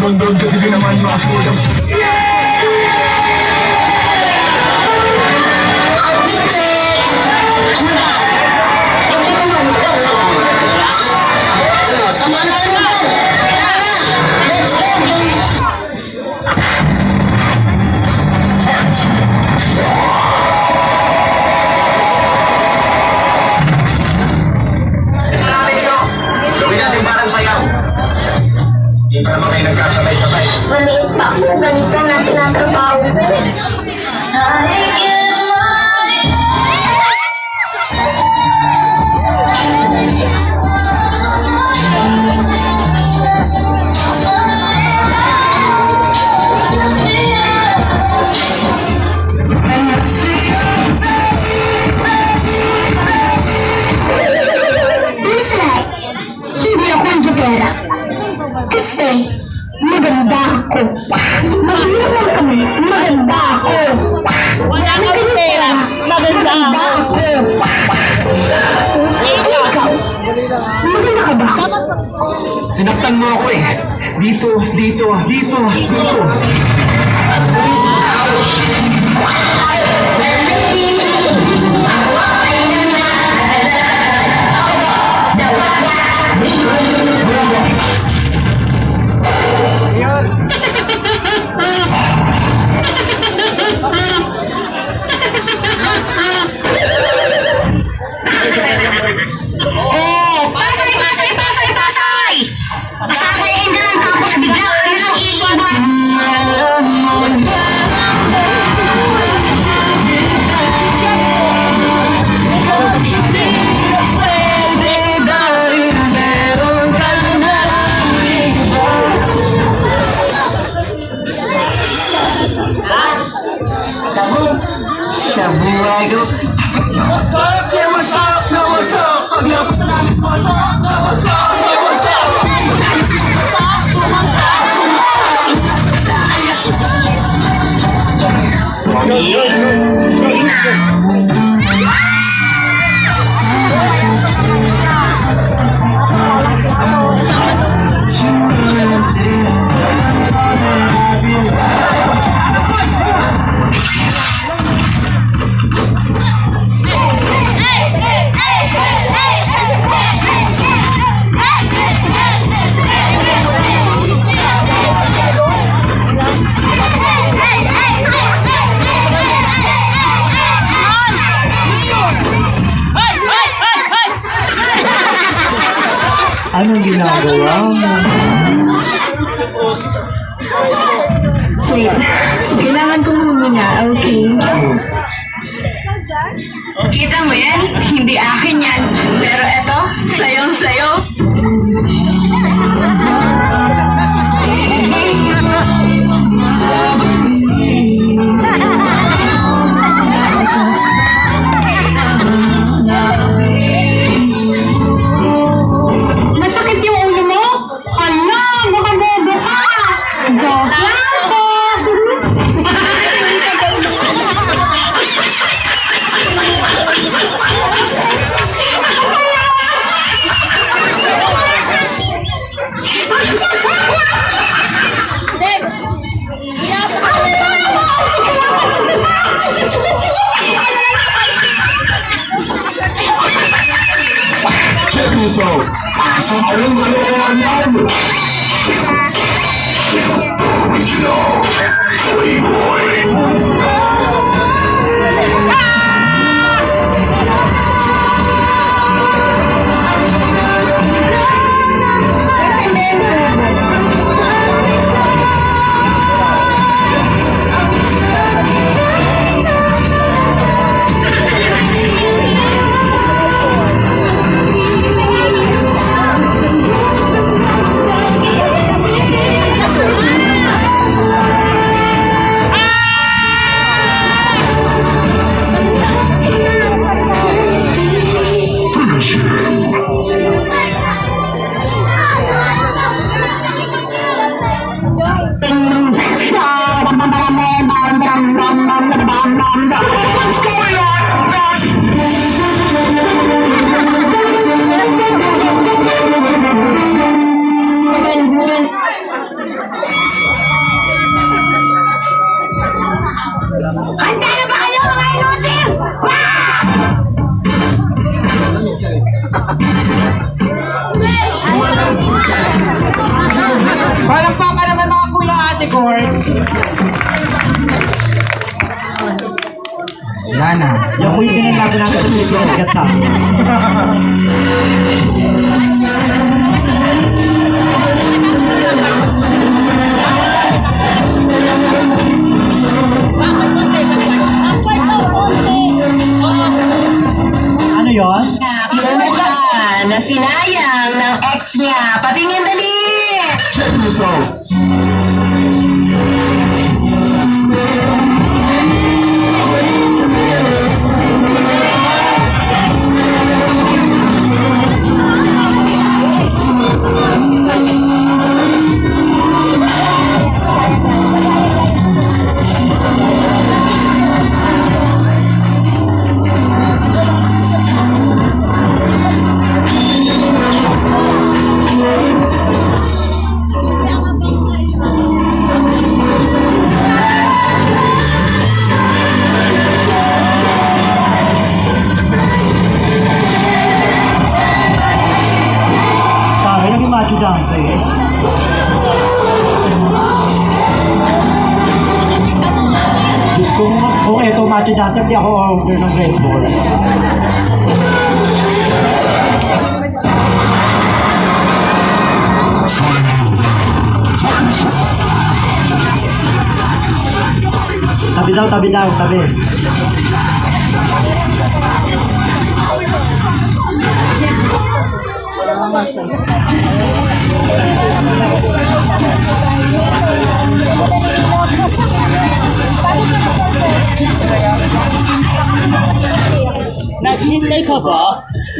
Don't, don't, just give in my mask for them. นะครับสบายสบายวันนี้ปับมือวันนี้ก็นัดนัดกระเป๋า Maganda ako. Ikaw, maganda ka ba? Sinaktan mo ako eh. Dito, dito, dito, dito. Oh, Masarap na masarap na masarap. Pag napatalamit masarap na masarap na! Anong ginagawa mo? Wait, kailangan ko muna, okay? Kita mo yan? This out Sa anong kalokohan yan Original. Playboy Wala na. Yan po yung pinalaban natin sa at gata. Ano yon? Ka? Na sinayang ng ex niya. Patingin dali! Check this out. Dance. Diyos ko, kung ito macho dance, hindi ako order ng Red Bull. Tabi daw, tabi daw, tabi.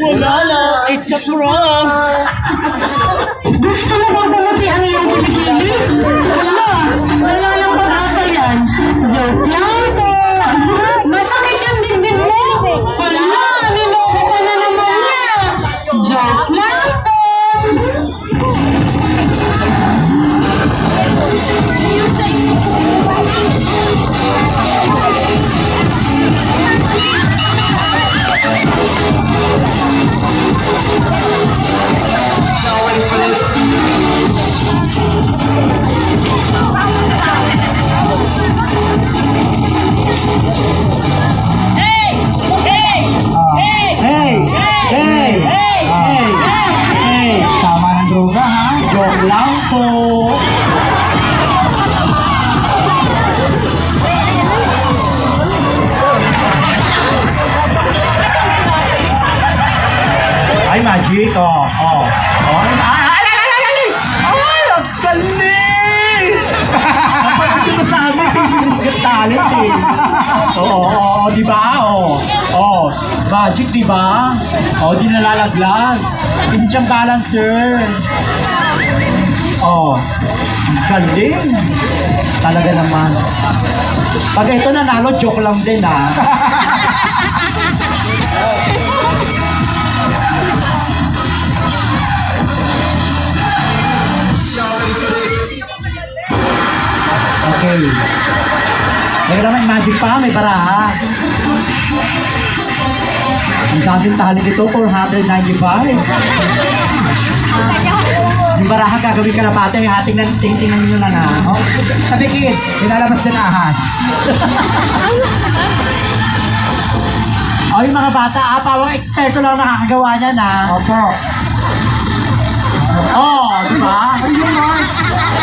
Wala na, it's a prank! Magic. Oh, oh. Oh, ay, ay, ay, ay, ay, ay, ay! Ang galing! Kapag dito sa amin, Philippines Got Talent eh. Oo, oo, oo, di ba? Oo. Oo. Magic, di ba? Oo, di nalalaglag. Hindi siyang balancer. Oo. Ang galing. Talaga naman. Pag ito nanalo, joke lang din ah. Okay. May naman magic pa, may baraha. Ang daming tali nito, 495. Yung baraha gagawin ka na pati, hating na, tingtingnan nyo na na. Oh. Sabi kids, nilalabas din ahas. oh, yung mga bata, ah, pawang eksperto lang nakakagawa niya na. Opo. Oh, di ba?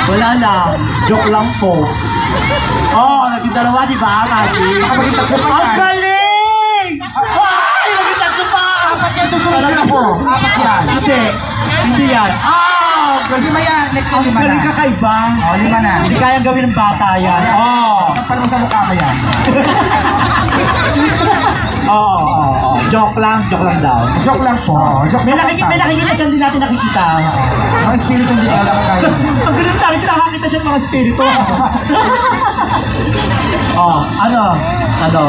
Wala lang. Joke lang po. Oh, naging dalawa, di ba, Maggie? Nakapaging tatlo pa Ang galing! Ay, naging tatlo pa! Apat yan susunod Talaga po. Apat yan. Hindi. Hindi yan. Ah! Galing Lima yan, next Ang lima galing na. kakaiba. Oh, lima na. Hindi kayang gawin ng bata yan. Oh. Paano mo sa mukha mo yan? Oo, oh. Joke lang, joke lang daw. Joke lang po. Joke May lang nakikita, may nakikita siya, hindi natin nakikita. Mga espiritu hindi ko alam kayo. Ang ganun tayo, nakakita siya ng mga spirito. oh, ano? Ano?